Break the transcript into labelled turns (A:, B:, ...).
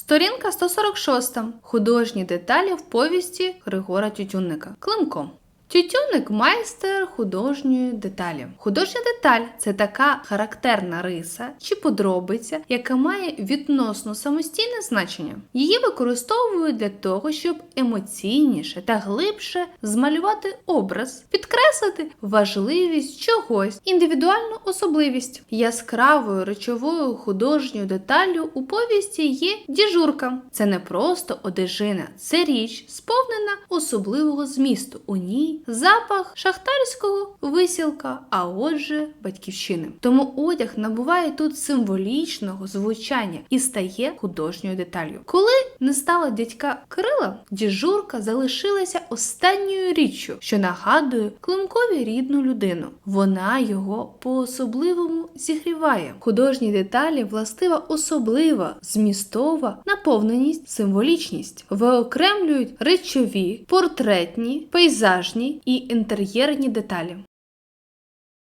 A: Сторінка 146. Художні деталі в повісті Григора Тютюнника. Климко. Тютюнник майстер художньої деталі. Художня деталь це така характерна риса чи подробиця, яка має відносно самостійне значення. Її використовують для того, щоб емоційніше та глибше змалювати образ, підкреслити важливість чогось, індивідуальну особливість. Яскравою речовою художньою деталлю у повісті є діжурка. Це не просто одежина, це річ, сповнена особливого змісту. У ній запах шахтарського висілка, а отже, батьківщини. Тому одяг набуває тут символічного звучання і стає художньою деталлю. Коли не стало дядька Кирила, діжурка залишилася останньою річчю, що нагадує Климкові рідну людину. Вона його по-особливому зігріває. Художній деталі властива особлива, змістова наповненість, символічність. Виокремлюють речові, портретні, пейзажні і інтер'єрні деталі.